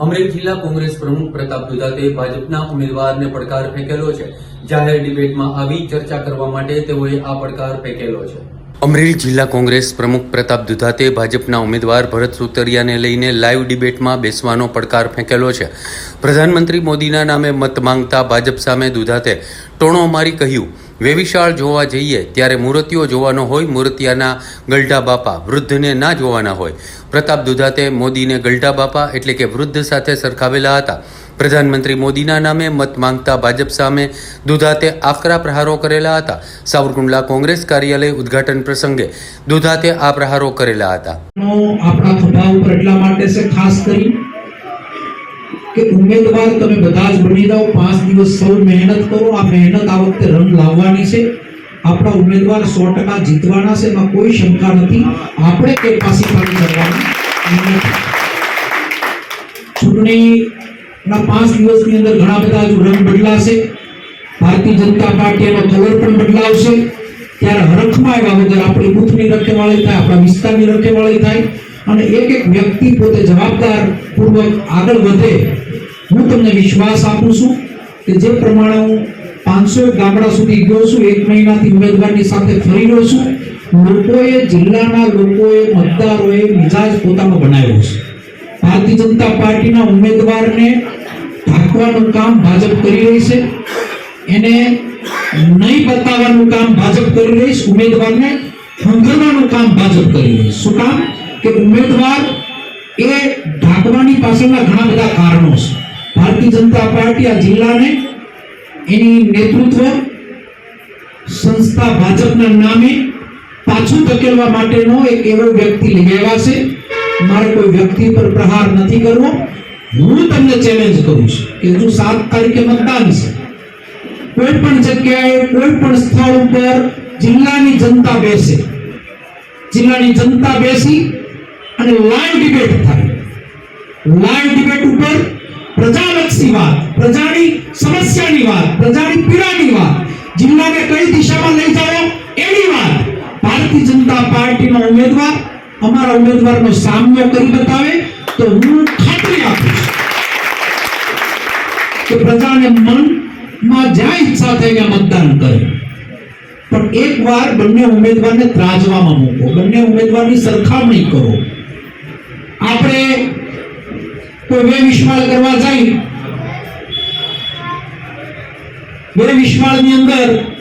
અમરેલી જિલ્લા કોંગ્રેસ પ્રમુખ પ્રતાપ દુધાતે ભાજપના ઉમેદવારને પડકાર ફેંકેલો છે. જાહેર ડિબેટમાં આવી ચર્ચા કરવા માટે તેઓએ આ પડકાર ફેંકેલો છે. અમરેલી જિલ્લા કોંગ્રેસ પ્રમુખ પ્રતાપ દુધાતે ભાજપના ઉમેદવાર ભરત સુતરિયાને લઈને લાઈવ ડિબેટમાં બેસવાનો પડકાર ફેંકેલો છે. પ્રધાનમંત્રી મોદીના નામે મત માંગતા ભાજપ સામે દુધાતે ટોણો મારી કહ્યું વેવિશાળ જોવા જઈએ ત્યારે મૂર્તિઓ જોવાનો હોય, મૂર્તિયાના ગલઢા બાપા વૃદ્ધને ના જોવાના હોય. પ્રતાપ દુધાતે મોદીને ગલઢા બાપા એટલે કે વૃદ્ધ સાથે સરખાવેલા હતા. પ્રધાનમંત્રી મોદીના નામે મત માંગતા ભાજપ સામે દુધાતે આકરા પ્રહારો કરેલા હતા. સાવરકુંડલા કોંગ્રેસ કાર્યાલય ઉદ્ઘાટન પ્રસંગે દુધાતે આ પ્રહારો કરેલા હતા. આપણા ઉપર એટલા માટે છે, ખાસ કરી કે ઉમેદવાર તમે બધા જ બની જાઓ, પાંચ દિવસ સૌ મહેનત કરો, આ મહેનત આ વખતે રન લાવવાની છે. આપણા ઉમેદવાર સો ટકા જીતવાના છે, એમાં કોઈ શંકા નથી. આપણે કે પાસીપાની કરવાની નથી ચૂંટણીના પાંચ દિવસની અંદર ઘણા બધા હજુ રંગ બદલાશે. ભારતીય જનતા પાર્ટીનો કલર પણ બદલાવશે. ત્યારે હરખમાં આવ્યા વગર આપણી બુથની રખેવાળી થાય, આપણા વિસ્તારની રખેવાળી થાય. અને એક એક વ્યક્તિ પોતે જવાબદાર પૂર્વક આગળ વધે, હું તમને વિશ્વાસ આપું છું કે જે પ્રમાણે હું પાંચસો ગામડા સુધી ગયો છું, એક મહિનાથી ઉમેદવારની સાથે ફરી રહ્યો છું, લોકોએ, જિલ્લાના લોકોએ, મતદારોએ મિજાજ પોતાનો બનાવ્યો છે. ભારતીય જનતા પાર્ટીના ઉમેદવારને ઢાંકવાનું કામ ભાજપ કરી રહી છે. એને નહીં બતાવવાનું કામ ભાજપ કરી રહી છે. ઉમેદવારને ખંખરવાનું કામ ભાજપ કરી રહી છે. શું કામ? કે ઉમેદવાર એ ઢાંકવાની પાછળના ઘણા બધા કારણો છે. ભારતીય જનતા પાર્ટી આ જિલ્લાને એની નેતૃત્વ સંસ્થા ભાજપના નામે પાછું ધકેલવા માટેનો એક એવો વ્યક્તિ લઈ આવ્યા છે. મારે કોઈ વ્યક્તિ પર પ્રહાર નથી કરવો. હું તમને ચેલેન્જ કરું છું કે હજુ સાત તારીખે મતદાન છે. કોઈ પણ જગ્યાએ, કોઈ પણ સ્થળ ઉપર જિલ્લાની જનતા બેસે. જિલ્લાની જનતા બેસી અને લાઈવ ડિબેટ થાય. લાઈવ ડિબેટ ઉપર પ્રજાલક્ષી વાત, પ્રજાની સમસ્યાની વાત, પ્રજાની પીડાની વાત, જિલ્લાને કઈ દિશામાં લઈ જાઓ એની વાત. ભારતીય જનતા પાર્ટીનો ઉમેદવાર અમારા ઉમેદવારનો સામનો કરી બતાવે તો હું ખાતરી આપું છું કે પ્રજાને મનમાં જ્યાં ઈચ્છા થાય ત્યાં મતદાન કરે. પણ એકવાર બંને ઉમેદવારને ત્રાજવામાં મૂકો, બંને ઉમેદવારની સરખામણી કરો. આપણે કોઈ વિશ્વાળ કરવા જાય. બે વિશ્વાળની અંદર